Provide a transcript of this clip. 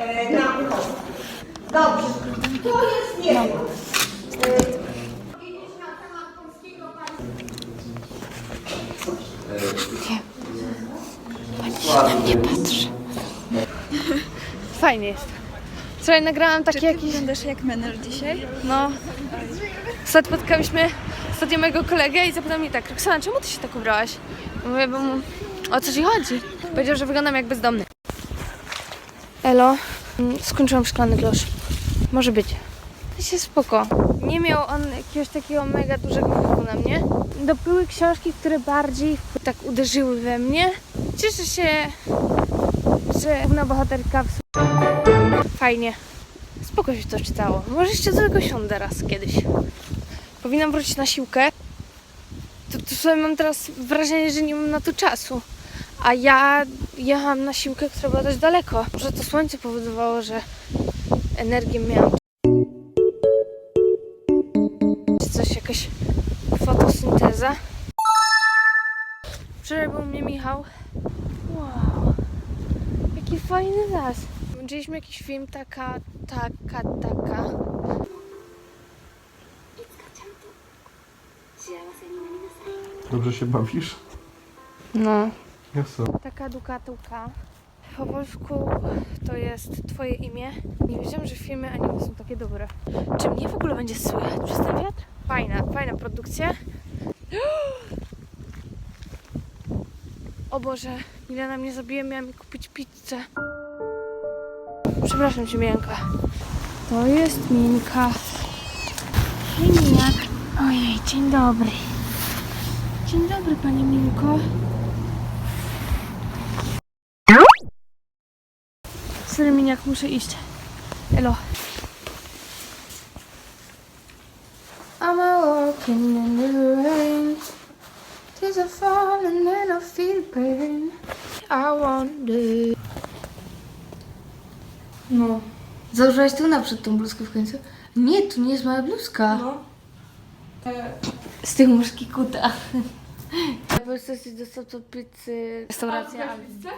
e, na ucho. Dobrze. To jest jedno. Powiedzieć na temat polskiego państwa. Fajnie jest. Słuchaj, nagrałam takie jakieś... Wyglądasz jak menel dzisiaj? No. Ostatnio spotkaliśmy ostatnio mojego kolegę i zapytał mnie tak, Roxana, czemu ty się tak ubrałaś? Mówię, bo mu, o co ci chodzi? Powiedział, że wyglądam jak bezdomny. Elo, mm, skończyłam szklany klosz. Może być. To się spoko. Nie miał on jakiegoś takiego mega dużego wpływu na mnie. To były książki, które bardziej tak uderzyły we mnie. Cieszę się, że główna bohaterka w Fajnie. Spoko się to czytało. Może jeszcze do tego siądę raz kiedyś. Powinnam wrócić na siłkę. To, to sobie mam teraz wrażenie, że nie mam na to czasu. A ja jechałam na siłkę, która była dość daleko. Może to słońce powodowało, że energię miałam. Coś, jakaś fotosynteza. Wczoraj był mnie Michał. Wow. Jaki fajny las. Włączyliśmy jakiś film taka, taka, taka. Dobrze się bawisz? No. Jasne. Taka dukatuka. Po polsku to jest twoje imię. Nie wiedziałam, że filmy anime są takie dobre. Czy mnie w ogóle będzie słychać przez ten wiatr? Fajna, fajna produkcja. O Boże, Milena mnie zabije, miałam mi kupić pizzę. Przepraszam Cię, Mianka. To jest Minka. Miniak. Ojej, dzień dobry. Dzień dobry, Pani Minko. Sorry, Miniak, muszę iść. Elo. I'm a walking in the rain. Tears are falling and I feel pain. I wonder. No. Założyłaś tu naprzód tą bluzkę w końcu? Nie, tu nie jest moja bluzka. No. Z tych muszki kuta. Po prostu jesteś dostał do pizzy restauracja. pizzę?